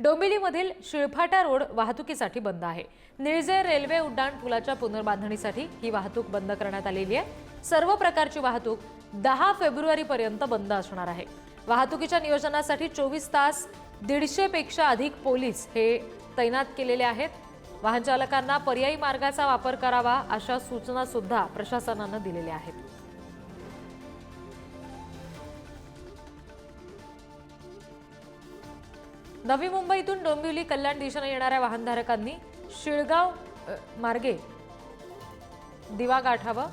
डोंबिवलीमधील Shilphata road वाहतुकीसाठी बंद आहे. निळजे रेल्वे उड्डाण पुलाच्या पुनर्बांधणीसाठी ही वाहतूक बंद करण्यात आलेली आहे. सर्व प्रकारची वाहतूक दहा फेब्रुवारीपर्यंत बंद असणार आहे. वाहतुकीच्या नियोजनासाठी चोवीस तास दीडशेपेक्षा अधिक पोलीस हे तैनात केलेले आहेत. वाहनचालकांना पर्यायी मार्गाचा वापर करावा अशा सूचना सुद्धा प्रशासनानं दिलेल्या आहेत. नवी मुंबईतून डोंबिवली कल्याण दिशेने येणाऱ्या वाहनधारकांनी शिळगाव मार्गे दिवा गाठावा.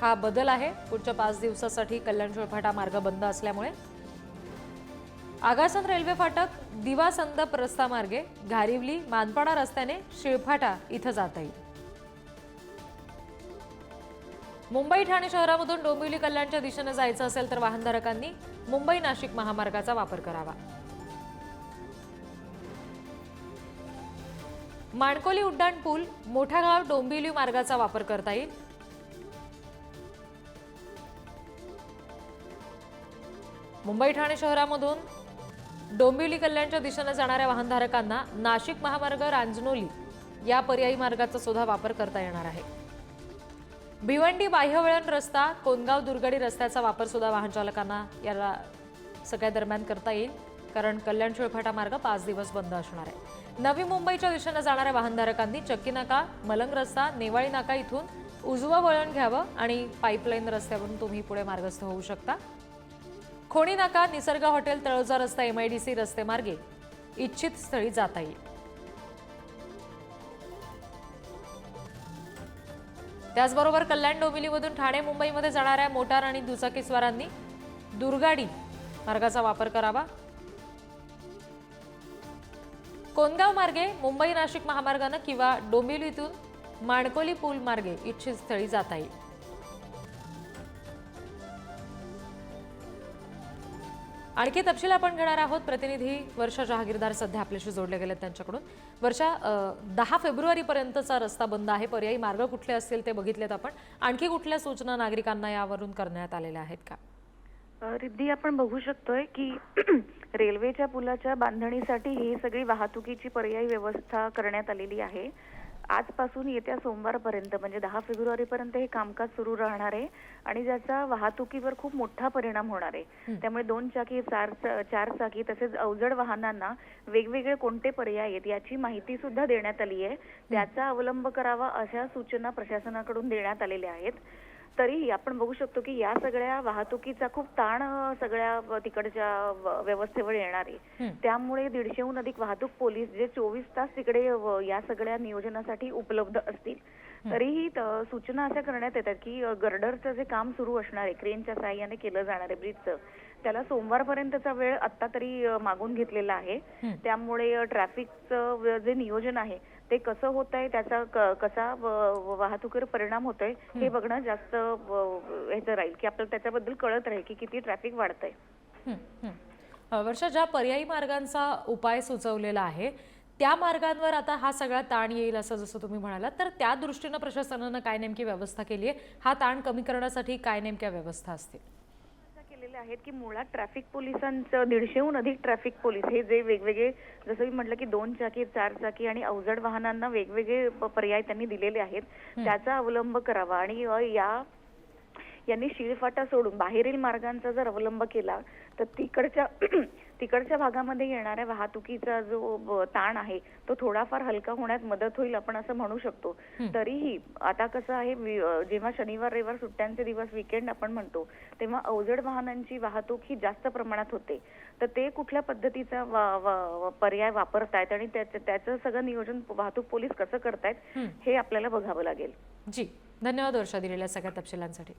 हा बदल आहे. पुढच्या पाच दिवसासाठी कल्याण शिळफाटा मार्ग बंद असल्यामुळे आगासन रेल्वे फाटक दिवा संदप रस्ता मार्गे घारिवली मानपाडा रस्त्याने शिळफाटा इथं जाता येईल. मुंबई ठाणे शहरामधून डोंबिवली कल्याणच्या दिशेने जायचं असेल तर वाहनधारकांनी मुंबई नाशिक महामार्गाचा वापर करावा. माणकोली उड्डाण पूल मोठा गाव डोंबिवली मार्गाचा वापर करता येईल. मुंबई ठाणे शहरामधून डोंबिवली कल्याणच्या दिशेने जाणाऱ्या वाहनधारकांना नाशिक महामार्ग रांजनोली या पर्यायी मार्गाचा सुद्धा वापर करता येणार आहे. भिवंडी बाह्यवळण रस्ता कोनगाव दुर्गडी रस्त्याचा वापर सुद्धा वाहन चालकांना याला सगळ्या दरम्यान करता येईल. कारण कल्याण शिळफाटा मार्ग पाच दिवस बंद असणार आहे. नवी मुंबईच्या दिशेने जाणाऱ्या वाहनधारकांनी चक्की नाका मलंग रस्ता नेवाळी नाका इथून उजवं वळण घ्यावं आणि पाईपलाईन रस्त्यावरून तुम्ही पुढे मार्गस्थ होऊ शकता. खोणी नाका निसर्ग हॉटेल तळोजा रस्ता एमआयडीसी रस्ते मार्गे इच्छित स्थळी जाता येईल. त्याचबरोबर कल्याण डोंबिवलीमधून ठाणे मुंबईमध्ये जाणाऱ्या मोटार आणि दुचाकीस्वारांनी दुर्गाडी मार्गाचा वापर करावा. कोनगाव मार्गे मुंबई नाशिक महामार्गानं किंवा डोंबिवलीतून माणकोली पूल मार्गे इच्छित स्थळी जाता येईल. आणखी तपशील आपण घेणार आहोत. प्रतिनिधी वर्षा जहागीरदार सध्या आपल्याशी जोडले गेले त्यांच्याकडून. वर्षा दहा फेब्रुवारीपर्यंतचा रस्ता बंद आहे. पर्यायी मार्ग कुठले असतील ते बघितलेत आपण. आणखी कुठल्या सूचना नागरिकांना यावरून करण्यात आलेल्या आहेत का? रिद्धी आपण बघू शकतोय की रेल्वेच्या पुलाच्या बांधणीसाठी ही सगळी वाहतुकीची पर्यायी व्यवस्था करण्यात आलेली आहे. आजपासून येत्या सोमवारपर्यंत म्हणजे दहा फेब्रुवारीपर्यंत हे कामकाज सुरू राहणार आहे आणि ज्याचा वाहतुकीवर खूप मोठा परिणाम होणार आहे. त्यामुळे दोन चाकी चार चार चाकी तसेच अवजड वाहनांना वेगवेगळे कोणते पर्याय आहेत याची माहिती सुद्धा देण्यात आली आहे. त्याचा अवलंब करावा अशा सूचना प्रशासनाकडून देण्यात आलेल्या आहेत. तरीही आपण बघू शकतो की या सगळ्या वाहतुकीचा खूप ताण सगळ्या तिकडच्या व्यवस्थेवर येणार आहे. त्यामुळे दीडशेहून अधिक वाहतूक पोलीस जे चोवीस तास तिकडे या सगळ्या नियोजनासाठी उपलब्ध असतील. तरीही सूचना अशा करण्यात येतात की गर्डरचं जे काम सुरू असणार आहे क्रेनच्या साहाय्याने केलं जाणार आहे ब्रिजचं त्याला सोमवारपर्यंतचा वेळ आता तरी मागून घेतलेला आहे. त्यामुळे ट्रॅफिकचं जे नियोजन आहे ते कसं होत आहे त्याचा कसा वाहतुकीवर परिणाम होतोय हे. बघणं जास्त ह्याचं राहील. की आपल्याला त्याच्याबद्दल कळत राहील की किती ट्रॅफिक वाढतंय. हं, हं. अ, वर्षा ज्या पर्यायी मार्गांचा उपाय सुचवलेला आहे त्या मार्गांवर आता हा सगळा ताण येईल असं जसं तुम्ही म्हणालात तर त्या दृष्टीनं प्रशासनानं काय नेमकी व्यवस्था केली आहे? हा ताण कमी करण्यासाठी काय नेमक्या व्यवस्था असतील? अशा केलेल्या आहेत की मुळात ट्रॅफिक पोलिसांचं दीडशेहून अधिक ट्रॅफिक पोलीस हे जे वेगवेगळे जसं मी म्हटलं की दोन चाकी चार चाकी आणि अवजड वाहनांना वेगवेगळे पर्याय त्यांनी दिलेले आहेत त्याचा अवलंब करावा. आणि या यांनी शिळफाटा सोडून बाहेरील मार्गांचा जर अवलंब केला तर तिकडच्या तिकडच्या भागामध्ये येणाऱ्या वाहतुकीचा जो ताण आहे तो थोडाफार हलका होण्यात मदत होईल आपण असं म्हणू शकतो. तरीही आता कसं आहे जेव्हा शनिवार रविवार सुट्ट्यांचे दिवस विकेंड आपण म्हणतो तेव्हा अवजड वाहनांची वाहतूक ही जास्त प्रमाणात होते. तर ते कुठल्या पद्धतीचा वा- वा- पर्याय वापरतायत आणि त्याचं त्याचं सगळं नियोजन वाहतूक पोलीस कसं करतायत हे. आपल्याला बघावं लागेल. जी. धन्यवाद वर्षा दिलेल्या सगळ्या तपशिलांसाठी.